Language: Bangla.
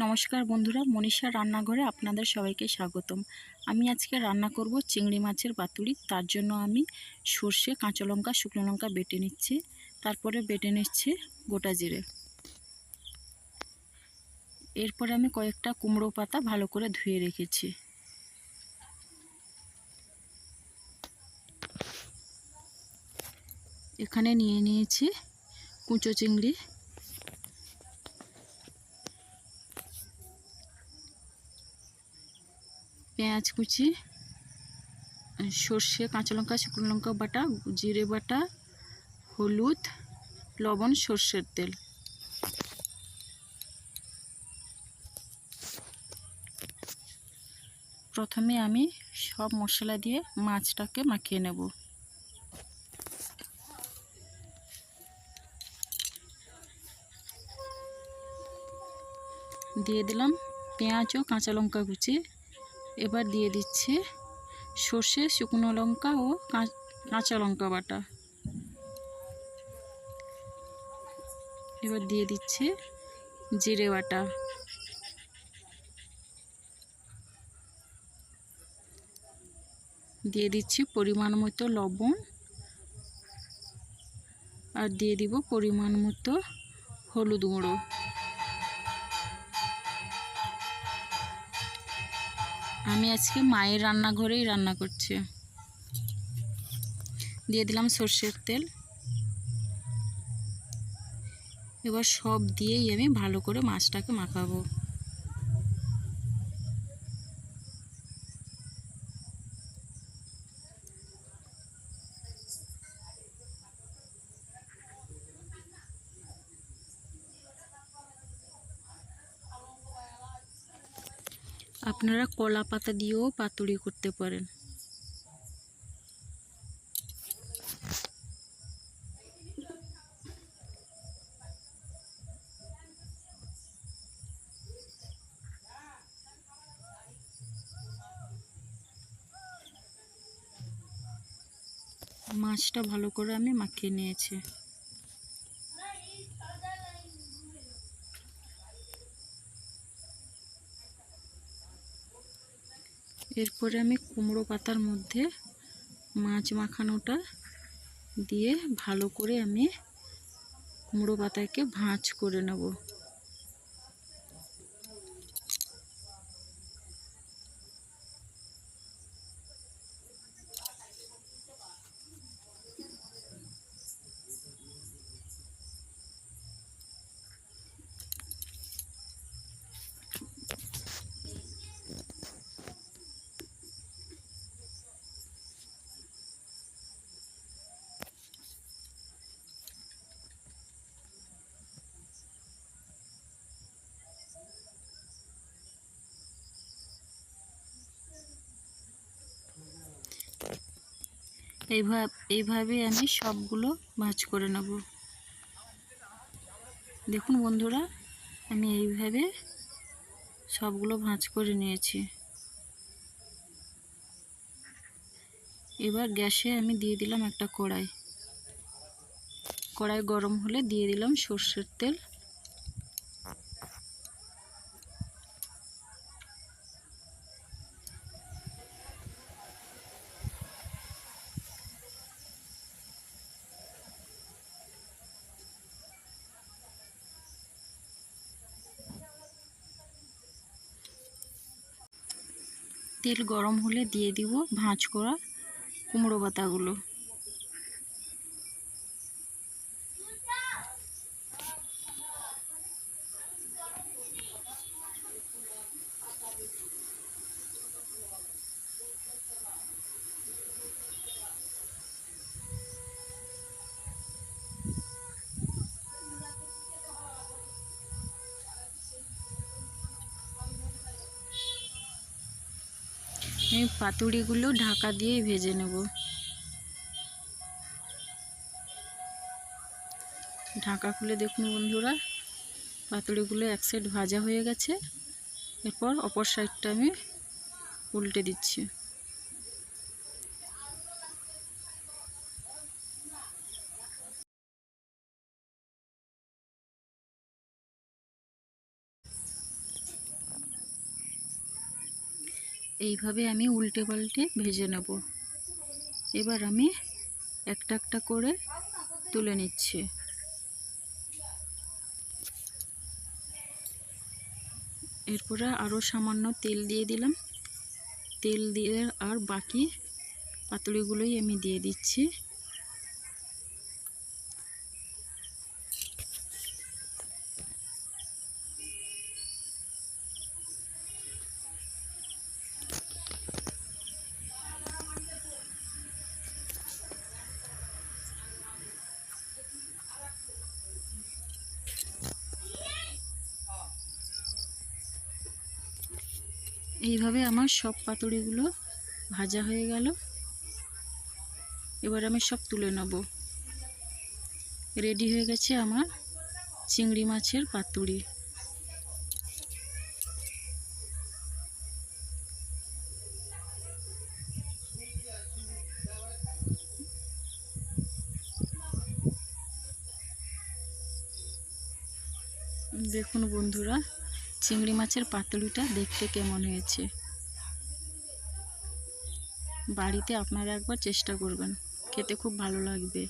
নমস্কার বন্ধুরা মনীষা রান্নাঘরে আপনাদের সবাইকে স্বাগতম। আমি আজকে রান্না করব চিংড়ি মাছের পাতুরি, তার জন্য আমি সর্ষে, কাঁচা লঙ্কা, শুকনো লঙ্কা বেটে নিচ্ছি। তারপরে বেটে নিচ্ছি গোটা জিরে। এরপরে আমি কয়েকটা কুমড়ো পাতা ভালো করে ধুয়ে রেখেছি। এখানে নিয়ে নিয়েছি কুচো চিংড়ি পেঁয়াজ কুচি সর্ষে, কাঁচা লঙ্কা, শুকনো লঙ্কা বাটা, জিরে বাটা, হলুদ, লবণ, সর্ষের তেল। প্রথমে আমি সব মশলা দিয়ে মাছটাকে মাখিয়ে নেব। দিয়ে দিলাম পেঁয়াজ ও কাঁচা লঙ্কা কুচি। এবার দিয়ে দিচ্ছে সর্ষে, শুকনো লঙ্কা ও কাঁচা লঙ্কা বাটা। এবার দিয়ে দিচ্ছে জিরে বাটা। দিয়ে দিচ্ছি পরিমাণ মতো লবণ। আর দিয়ে দিব পরিমাণ মতো হলুদ গুঁড়ো। আমি আজকে মায়ের রান্নাঘরেই রান্না করছি। দিয়ে দিলাম সর্ষের তেল। এবার সব দিয়েই আমি ভালো করে মাছটাকে মাখাবো। আপনারা কলা পাতা দিয়েও পাতুরি করতে পারেন। মাছটা ভালো করে আমি মাখিয়ে নিয়েছি। এরপরে আমি কুমড়ো পাতার মধ্যে মাছ মাখানোটা দিয়ে ভালো করে আমি কুমড়ো পাতাকে ভাঁজ করে নেব। এইভাবে এইভাবে আমি সবগুলো ভাজ করে নেব। দেখুন বন্ধুরা, আমি এইভাবে সবগুলো ভাঁজ করে নিয়েছি। এবার গ্যাসে আমি দিয়ে দিলাম একটা কড়াই। কড়াই গরম হলে দিয়ে দিলাম সর্ষের তেল। তেল গরম হলে দিয়ে দিব ভাঁজ করা কুমড়ো পাতাগুলো। আমি পাতুড়িগুলো ঢাকা দিয়ে ভেজে নেব। ঢাকা খুলে দেখুন বন্ধুরা, পাতুড়িগুলো এক সাইড ভাজা হয়ে গেছে। এরপর অপর সাইডটা আমি উল্টে দিচ্ছি। এইভাবে আমি উল্টে পাল্টে ভেজে নেব। এবার আমি একটা একটা করে তুলে নিচ্ছি। এরপরে আরও সামান্য তেল দিয়ে দিলাম। তেল দিয়ে আর বাকি পাতুড়িগুলোই আমি দিয়ে দিচ্ছি। এইভাবে আমার সব পাতুড়িগুলো ভাজা হয়ে গেল। এবার আমি সব তুলে নেব। রেডি হয়ে গেছে আমার চিংড়ি মাছের পাতুড়ি। দেখুন বন্ধুরা চিংড়ি মাছের পাতুলিটা দেখতে কেমন হয়েছে? বাড়িতে আপনারা একবার চেষ্টা করবেন। খেতে খুব ভালো লাগবে।